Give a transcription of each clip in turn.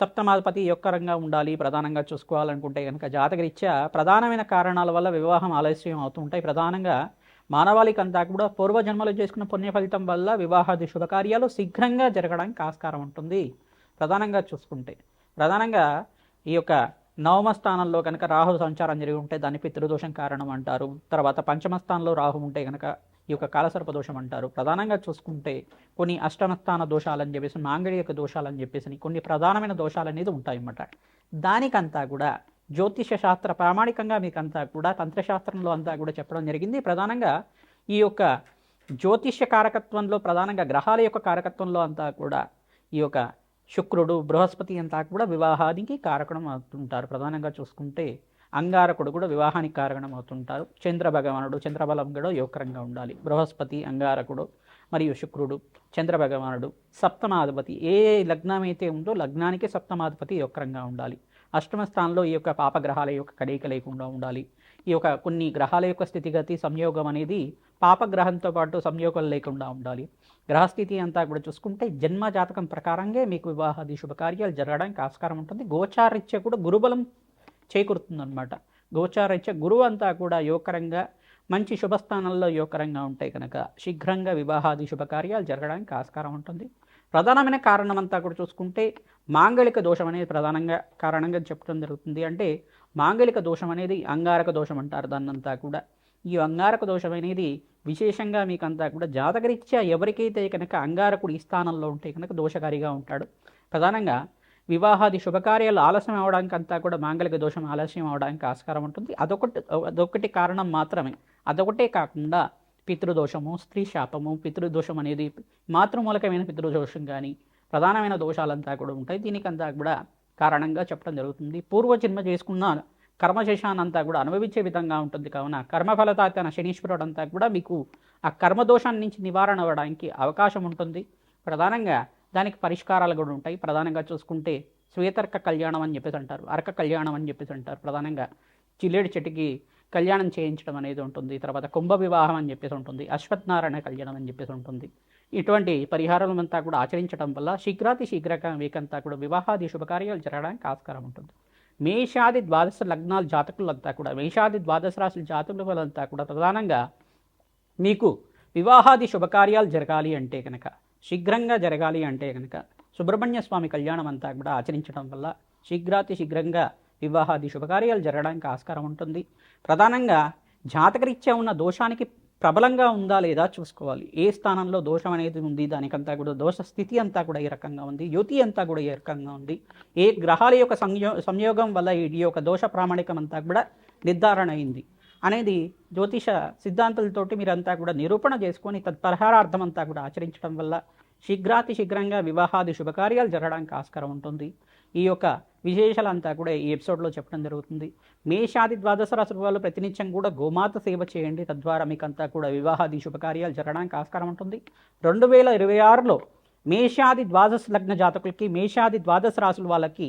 సప్తమాధిపతి యొక్క రంగా ఉండాలి ప్రధానంగా చూసుకోవాలనుకుంటే కనుక జాతకరీత్యా ప్రధానమైన కారణాల వల్ల వివాహం ఆలస్యం అవుతుంటాయి. ప్రధానంగా మానవాళికంతా కూడా పూర్వజన్మలో చేసుకున్న పుణ్య ఫలితం వల్ల వివాహాది శుభకార్యాలు శీఘ్రంగా జరగడానికి ఆస్కారం ఉంటుంది. ప్రధానంగా చూసుకుంటే ప్రధానంగా ఈ యొక్క నవమ స్థానంలో కనుక రాహు సంచారం జరిగి ఉంటే దాన్ని పితృదోషం కారణం అంటారు. తర్వాత పంచమ స్థానంలో రాహు ఉంటే కనుక ఈ యొక్క కాలసర్ప దోషం అంటారు. ప్రధానంగా చూసుకుంటే కొన్ని అష్టమస్థాన దోషాలని చెప్పేసి మాంగళ్యక దోషాలని చెప్పేసి కొన్ని ప్రధానమైన దోషాలు అనేది ఉంటాయన్నమాట. దానికంతా కూడా జ్యోతిష శాస్త్ర ప్రామాణికంగా మీకంతా కూడా తంత్రశాస్త్రంలో అంతా కూడా చెప్పడం జరిగింది. ప్రధానంగా ఈ యొక్క జ్యోతిష్య కారకత్వంలో ప్రధానంగా గ్రహాల యొక్క కారకత్వంలో అంతా కూడా ఈ యొక్క శుక్రుడు బృహస్పతి అంతా కూడా వివాహానికి కారకం అవుతుంటారు. ప్రధానంగా చూసుకుంటే అంగారకుడు కూడా వివాహానికి కారణం అవుతుంటారు చంద్ర భగవానుడు చంద్రబలం కూడా యోగకరంగా ఉండాలి. బృహస్పతి అంగారకుడు మరియు శుక్రుడు చంద్ర భగవానుడు సప్తమాధిపతి. ఏ లగ్నమైతే ఉందో లగ్నానికి సప్తమాధిపతి యోగకరంగా ఉండాలి. అష్టమ స్థానంలో ఈ యొక్క పాపగ్రహాల యొక్క కదయిక లేకుండా ఉండాలి. ఈ యొక్క కొన్ని గ్రహాల యొక్క స్థితిగతి సంయోగం అనేది పాపగ్రహంతో పాటు సంయోగం లేకుండా ఉండాలి. గ్రహస్థితి అంతా కూడా చూసుకుంటే జన్మ జాతకం ప్రకారంగా మీకు వివాహాది శుభకార్యాలు జరగడానికి ఆస్కారం ఉంటుంది. గోచారిత్య కూడా గురుబలం చేకూరుతుందన్నమాట. గోచారీత్య గురువు అంతా కూడా యోగకరంగా మంచి శుభస్థానంలో యోగకరంగా ఉంటాయి కనుక శీఘ్రంగా వివాహాది శుభకార్యాలు జరగడానికి ఆస్కారం ఉంటుంది. ప్రధానమైన కారణం అంతా కూడా చూసుకుంటే మాంగళిక దోషం అనేది ప్రధానంగా కారణంగా చెప్పడం జరుగుతుంది. అంటే మాంగళిక దోషం అనేది అంగారక దోషం అంటారు దాన్నంతా కూడా. ఈ అంగారక దోషం అనేది విశేషంగా మీకంతా కూడా జాతకరీత్యా ఎవరికైతే కనుక అంగారకుడు ఈ స్థానంలో ఉంటే కనుక దోషకారిగా ఉంటాడు. ప్రధానంగా వివాహాది శుభకార్యాలు ఆలస్యం అవడానికి అంతా కూడా మాంగళిక దోషం ఆలస్యం అవడానికి ఆస్కారం ఉంటుంది. అదొకటి అదొకటి కారణం మాత్రమే. అదొకటే కాకుండా పితృదోషము స్త్రీ శాపము పితృదోషం అనేది మాతృమూలకమైన పితృదోషం కానీ ప్రధానమైన దోషాలంతా కూడా ఉంటాయి. దీనికంతా కూడా కారణంగా చెప్పడం జరుగుతుంది. పూర్వజన్మ చేసుకున్న కర్మశేషానంతా కూడా అనుభవించే విధంగా ఉంటుంది. కావున కర్మఫలతాతన శనీశ్వరుడు అంతా కూడా మీకు ఆ కర్మదోషాన్ని నుంచి నివారణ అవ్వడానికి అవకాశం ఉంటుంది. ప్రధానంగా దానికి పరిష్కారాలు కూడా ఉంటాయి. ప్రధానంగా చూసుకుంటే శ్వేతర్క కళ్యాణం అని చెప్పేసి అంటారు. అర్క కళ్యాణం అని చెప్పేసి అంటారు. ప్రధానంగా చిల్లేడు చెట్టుకి కళ్యాణం చేయించడం అనేది ఉంటుంది. తర్వాత కుంభ వివాహం అని చెప్పేసి ఉంటుంది. అశ్వత్నారాయణ కళ్యాణం అని చెప్పేసి ఉంటుంది. ఇటువంటి పరిహారాలంతా కూడా ఆచరించడం వల్ల శీఘ్రాతి శీఘ్రక మీకంతా కూడా వివాహాది శుభకార్యాలు జరగడానికి ఆస్కారం ఉంటుంది. మేషాది ద్వాదశ లగ్నాల జాతకులంతా కూడా మేషాది ద్వాదశ రాశుల జాతకులంతా కూడా ప్రధానంగా మీకు వివాహాది శుభకార్యాలు జరగాలి అంటే కనుక శీఘ్రంగా జరగాలి అంటే కనుక సుబ్రహ్మణ్య స్వామి కళ్యాణం అంతా కూడా ఆచరించడం వల్ల శీఘ్రాతి శీఘ్రంగా వివాహాది శుభకార్యాలు జరగడానికి ఆస్కారం ఉంటుంది. ప్రధానంగా జాతకరీత్యా ఉన్న దోషానికి ప్రబలంగా ఉందా లేదా చూసుకోవాలి. ఏ స్థానంలో దోషం అనేది ఉంది దానికంతా కూడా దోష స్థితి అంతా కూడా ఏ రకంగా ఉంది యుతి అంతా కూడా ఏ రకంగా ఉంది. ఏ గ్రహాల యొక్క సంయో సంయోగం వల్ల ఈ యొక్క దోష ప్రామాణికం అంతా కూడా నిర్ధారణ అయింది అనేది జ్యోతిష సిద్ధాంతాలతోటి మీరంతా కూడా నిరూపణ చేసుకొని తత్పరిహారార్థం అంతా కూడా ఆచరించడం వల్ల శీఘ్రాతి శీఘ్రంగా వివాహాది శుభకార్యాలు జరగడానికి ఆస్కారం ఉంటుంది. ఈ యొక్క విశేషాలంతా కూడా ఈ ఎపిసోడ్లో చెప్పడం జరుగుతుంది. మేషాది ద్వాదశ రాశుల వాళ్ళు ప్రతినిత్యం కూడా గోమాత సేవ చేయండి. తద్వారా మీకంతా కూడా వివాహాది శుభకార్యాలు జరగడానికి ఆస్కారం ఉంటుంది. రెండు వేల ఇరవై ఆరులో మేషాది ద్వాదశ లగ్న జాతకులకి మేషాది ద్వాదశ రాశుల వాళ్ళకి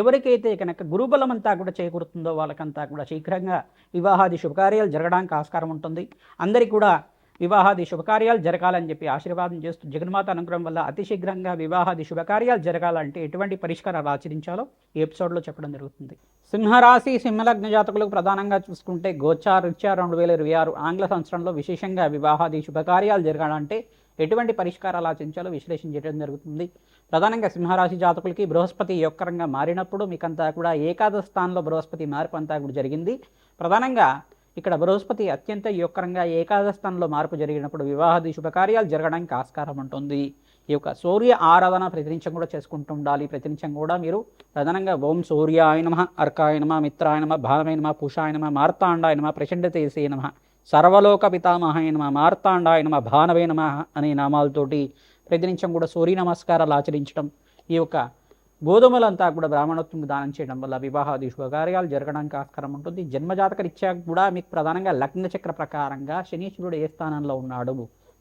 ఎవరికైతే కనుక గురుబలం అంతా కూడా చేకూరుతుందో వాళ్ళకంతా కూడా శీఘ్రంగా వివాహాది శుభకార్యాలు జరగడానికి ఆస్కారం ఉంటుంది. అందరికీ కూడా వివాహాది శుభకార్యాలు జరగాలని చెప్పి ఆశీర్వాదం చేస్తూ జగన్మాత అనుగ్రహం వల్ల అతి శీఘ్రంగా వివాహాది శుభకార్యాలు జరగాలంటే ఎటువంటి పరిష్కారాలు ఆచరించాలో ఈ ఎపిసోడ్లో చెప్పడం జరుగుతుంది. సింహరాశి సింహలగ్న జాతకులకు ప్రధానంగా చూసుకుంటే గోచార్ గోచారీత్యా రెండు వేల ఇరవై ఆరు ఆంగ్ల సంవత్సరంలో విశేషంగా వివాహాది శుభకార్యాలు జరగాలంటే ఎటువంటి పరిష్కారాలు ఆచించాలో విశ్లేషణ చేయడం జరుగుతుంది. ప్రధానంగా సింహరాశి జాతకులకి బృహస్పతి యొక్కరంగా మారినప్పుడు మీకంతా కూడా ఏకాదశ స్థానంలో బృహస్పతి మార్పు అంతా కూడా జరిగింది. ప్రధానంగా ఇక్కడ బృహస్పతి అత్యంత యొక్కరంగా ఏకాదశ స్థానంలో మార్పు జరిగినప్పుడు వివాహాది శుభకార్యాలు జరగడానికి ఆస్కారం ఉంటుంది. ఈ యొక్క సూర్య ఆరాధన ప్రతినిత్యం కూడా చేసుకుంటూ ఉండాలి. ప్రతినిత్యం కూడా మీరు ప్రధానంగా ఓం సూర్యాయ నమ అర్కాయ నమ మిత్రాయ నమ భావయ సర్వలోక పితామహాయ నమ మార్తాండాయ నమ భానవే నమ అనే నామాలతోటి ప్రతినిత్యం కూడా సూర్య నమస్కారాలు ఆచరించడం ఈ యొక్క గోధుమలంతా కూడా బ్రాహ్మణోత్వం దానం చేయడం వల్ల వివాహాది శుభకార్యాలు జరగడానికి ఆస్కారం ఉంటుంది. జన్మజాతక రీత్యా కూడా మీకు ప్రధానంగా లగ్న చక్ర ప్రకారంగా శనీశ్వరుడు ఏ స్థానంలో ఉన్నాడు?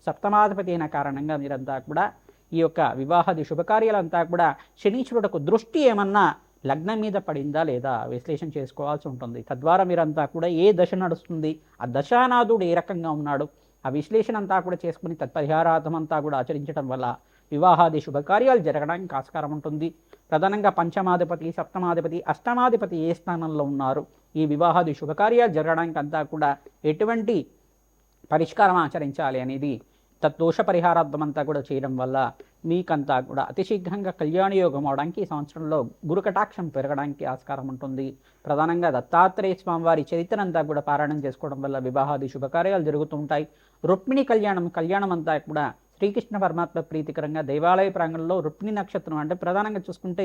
సప్తమాధిపతి అయిన కారణంగా మీరంతా కూడా ఈ యొక్క వివాహాది శుభకార్యాలంతా కూడా శనీశ్వరుడుకు దృష్టి ఏమన్నా లగ్నం మీద పడిందా లేదా విశ్లేషణ చేసుకోవాల్సి ఉంటుంది. తద్వారా మీరంతా కూడా ఏ దశ నడుస్తుంది ఆ దశానాథుడు ఏ రకంగా ఉన్నాడు ఆ విశ్లేషణ అంతా కూడా చేసుకుని తత్పరిహారార్థం అంతా కూడా ఆచరించడం వల్ల వివాహాది శుభకార్యాలు జరగడానికి ఆస్కారం ఉంటుంది. ప్రధానంగా పంచమాధిపతి సప్తమాధిపతి అష్టమాధిపతి ఏ స్థానంలో ఉన్నారు ఈ వివాహాది శుభకార్యాలు జరగడానికి అంతా కూడా ఎటువంటి పరిష్కారం ఆచరించాలి అనేది తద్దోష పరిహారార్థం అంతా కూడా చేయడం వల్ల మీకంతా కూడా అతి శీఘ్రంగా కళ్యాణ యోగం అవడానికి ఈ సంవత్సరంలో గురు కటాక్షం పెరగడానికి ఆస్కారం ఉంటుంది. ప్రధానంగా దత్తాత్రేయ స్వామివారి చరిత్రనంతా కూడా పారాయణం చేసుకోవడం వల్ల వివాహాది శుభకార్యాలు జరుగుతుంటాయి రుక్మిణి కళ్యాణం కళ్యాణం అంతా కూడా శ్రీకృష్ణ పరమాత్మ ప్రీతికరంగా దేవాలయ ప్రాంగణంలో రుక్మిణి నక్షత్రం అంటే ప్రధానంగా చూసుకుంటే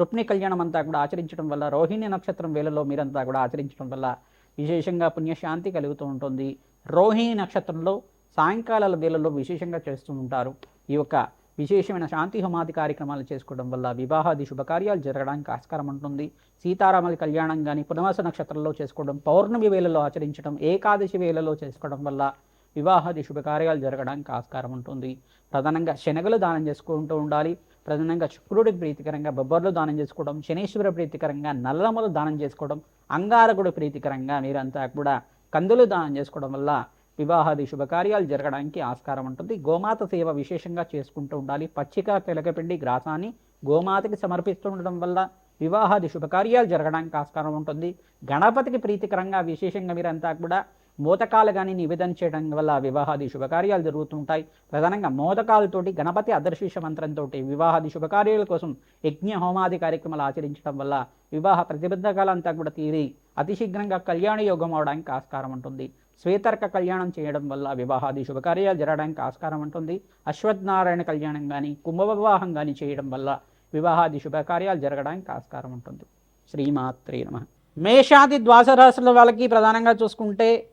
రుక్మిణి కళ్యాణం అంతా కూడా ఆచరించడం వల్ల రోహిణి నక్షత్రం వేళలో మీరంతా కూడా ఆచరించడం వల్ల విశేషంగా పుణ్యశాంతి కలుగుతూ ఉంటుంది. రోహిణి నక్షత్రంలో సాయంకాలాల వేళల్లో విశేషంగా చేస్తూ ఉంటారు. ఈ యొక్క విశేషమైన శాంతి హోమాది కార్యక్రమాలు చేసుకోవడం వల్ల వివాహాది శుభకార్యాలు జరగడానికి ఆస్కారం ఉంటుంది. సీతారాముల కళ్యాణం కానీ పునవాస నక్షత్రంలో చేసుకోవడం పౌర్ణమి వేళలో ఆచరించడం ఏకాదశి వేళలో చేసుకోవడం వల్ల వివాహాది శుభకార్యాలు జరగడానికి ఆస్కారం ఉంటుంది. ప్రధానంగా శనగలు దానం చేసుకుంటూ ఉండాలి. ప్రధానంగా శుక్రుడికి ప్రీతికరంగా బొబ్బర్లు దానం చేసుకోవడం శనేశ్వర ప్రీతికరంగా నల్లమలు దానం చేసుకోవడం అంగారకుడు ప్రీతికరంగా మీరంతా కూడా కందులు దానం చేసుకోవడం వల్ల వివాహాది శుభకార్యాలు జరగడానికి ఆస్కారం ఉంటుంది. గోమాత సేవ విశేషంగా చేసుకుంటూ ఉండాలి. పచ్చిక తెలకపిండి గ్రాసాన్ని గోమాతకి సమర్పిస్తూ ఉండడం వల్ల వివాహాది శుభకార్యాలు జరగడానికి ఆస్కారం ఉంటుంది. గణపతికి ప్రీతికరంగా విశేషంగా మీరంతా కూడా మోదకాలు కానీ నివేదన చేయడం వల్ల వివాహాది శుభకార్యాలు జరుగుతుంటాయి ప్రధానంగా మోదకాలతోటి గణపతి అదర్శీష మంత్రంతో వివాహాది శుభకార్యాల కోసం యజ్ఞ హోమాది కార్యక్రమాలు ఆచరించడం వల్ల వివాహ ప్రతిబద్ధకాలంతా కూడా తీరి అతి శీఘ్రంగా కళ్యాణ యోగం అవడానికి ఆస్కారం ఉంటుంది. శ్వేతర్క కళ్యాణం చేయడం వల్ల వివాహాది శుభకార్యాలు జరగడానికి ఆస్కారం ఉంటుంది. అశ్వత్థనారాయణ కళ్యాణం కానీ కుంభ వివాహం కానీ చేయడం వల్ల వివాహాది శుభకార్యాలు జరగడానికి ఆస్కారం ఉంటుంది. శ్రీమాత్రే నమ. మేషాది ద్వాస రాశుల వాళ్ళకి ప్రధానంగా చూసుకుంటే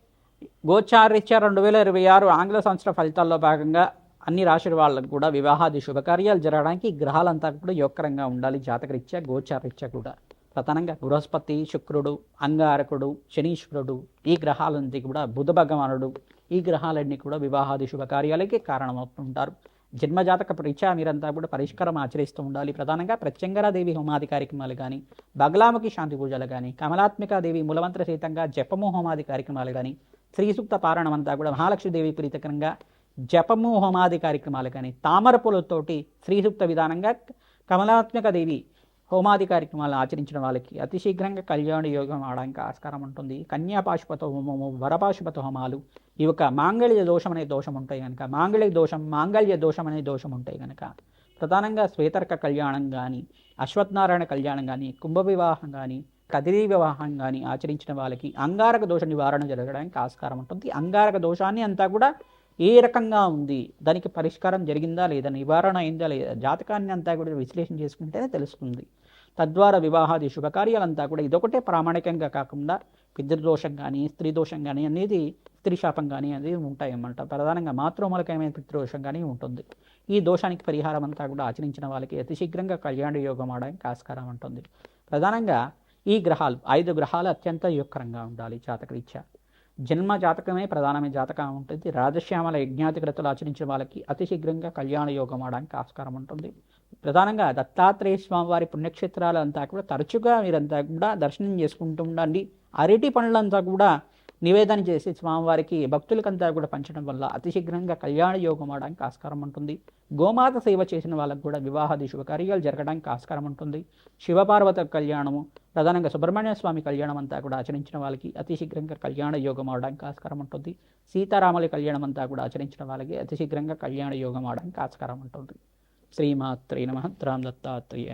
గోచారీత్యా రెండు వేల ఇరవై ఆరు ఆంగ్ల సంవత్సర ఫలితాల్లో భాగంగా అన్ని రాశుల వాళ్ళకు కూడా వివాహాది శుభకార్యాలు జరగడానికి గ్రహాలంతా కూడా యోగకరంగా ఉండాలి. జాతకరీత్యా గోచారీత్యా కూడా. ప్రధానంగా బృహస్పతి శుక్రుడు అంగారకుడు శనీశ్వరుడు ఈ గ్రహాలన్నీ కూడా బుధ భగవానుడు ఈ గ్రహాలన్నీ కూడా వివాహాది శుభకార్యాలకి కారణమవుతుంటారు జన్మజాతక పరీక్ష మీరంతా కూడా పరిష్కారం ఆచరిస్తూ ఉండాలి. ప్రధానంగా ప్రత్యంగరాదేవి హోమాది కార్యక్రమాలు కానీ బగలాముఖి శాంతి పూజలు కానీ కమలాత్మికాదేవి మూలమంత్ర సహితంగా జపము హోమాది కార్యక్రమాలు కానీ శ్రీసూక్త పారాయణం అంతా కూడా మహాలక్ష్మీదేవి ప్రీతకరంగా జపము హోమాది కార్యక్రమాలు కానీ తామర పూలతోటి శ్రీసూక్త విధానంగా కమలాత్మిక దేవి హోమాది కార్యక్రమాలు ఆచరించిన వాళ్ళకి అతి శీఘ్రంగా కళ్యాణ యోగం అవడానికి ఆస్కారం ఉంటుంది. కన్యాపాశుపత హోమము వరపాశుపత హోమాలు ఈ యొక్క మాంగళ్య దోషం అనే దోషం ఉంటాయి కనుక మాంగళ్య దోషం మాంగళ్య దోషం అనే దోషం ఉంటాయి కనుక ప్రధానంగా శ్వేతర్క కళ్యాణం కానీ అశ్వత్నారాయణ కళ్యాణం కానీ కుంభ వివాహం కానీ కదిరి వివాహం కానీ ఆచరించిన వాళ్ళకి అంగారక దోష నివారణ జరగడానికి ఆస్కారం ఉంటుంది. అంగారక దోషాన్ని అంతా కూడా ఏ రకంగా ఉంది దానికి పరిష్కారం జరిగిందా లేదా నివారణ అయిందా లేదా జాతకాన్ని అంతా కూడా విశ్లేషణ చేసుకుంటేనే తెలుస్తుంది. తద్వారా వివాహాది శుభకార్యాలంతా కూడా ఇదొకటే ప్రామాణికంగా కాకుండా పితృదోషం కానీ స్త్రీ దోషం కానీ అనేది స్త్రీ శాపం కానీ అనేది ఉంటాయన్నమాట. ప్రధానంగా మాతృమూలకమైన పితృదోషం కానీ ఉంటుంది. ఈ దోషానికి పరిహారం అంతా కూడా ఆచరించిన వాళ్ళకి అతి శీఘ్రంగా కళ్యాణ యోగం అవడానికి ఆస్కారం ఉంటుంది. ప్రధానంగా ఈ గ్రహాలు ఐదు గ్రహాలు అత్యంత యుక్కరంగా ఉండాలి జాతకరీత్యా. జన్మ జాతకమే ప్రధానమైన జాతకం ఉంటుంది. రాజశ్యామల యజ్ఞాతిగ్రతలు ఆచరించిన వాళ్ళకి అతి శీఘ్రంగా కళ్యాణ యోగం అవడానికి ఆస్కారం ఉంటుంది. ప్రధానంగా దత్తాత్రేయ స్వామి వారి పుణ్యక్షేత్రాలు అంతా కూడా తరచుగా మీరంతా కూడా దర్శనం చేసుకుంటూ ఉండండి. అరటి పనులంతా కూడా నివేదన చేసి స్వామివారికి భక్తులకంతా కూడా పంచడం వల్ల అతి శీఘ్రంగా కళ్యాణ యోగం అవడానికి ఆస్కారం ఉంటుంది. గోమాత సేవ చేసిన వాళ్ళకు కూడా వివాహాది శుభకార్యాలు జరగడానికి ఆస్కారం ఉంటుంది. శివపార్వత కళ్యాణము ప్రధానంగా సుబ్రహ్మణ్య స్వామి కళ్యాణం అంతా కూడా ఆచరించిన వాళ్ళకి అతి శీఘ్రంగా కళ్యాణ యోగం అవడానికి ఆస్కారం ఉంటుంది. సీతారాముల కళ్యాణం అంతా కూడా ఆచరించిన వాళ్ళకి అతి శీఘ్రంగా కళ్యాణ యోగం అవడానికి ఆస్కారం ఉంటుంది. శ్రీమాత్రే నమ రామ్ దత్తాత్రేయ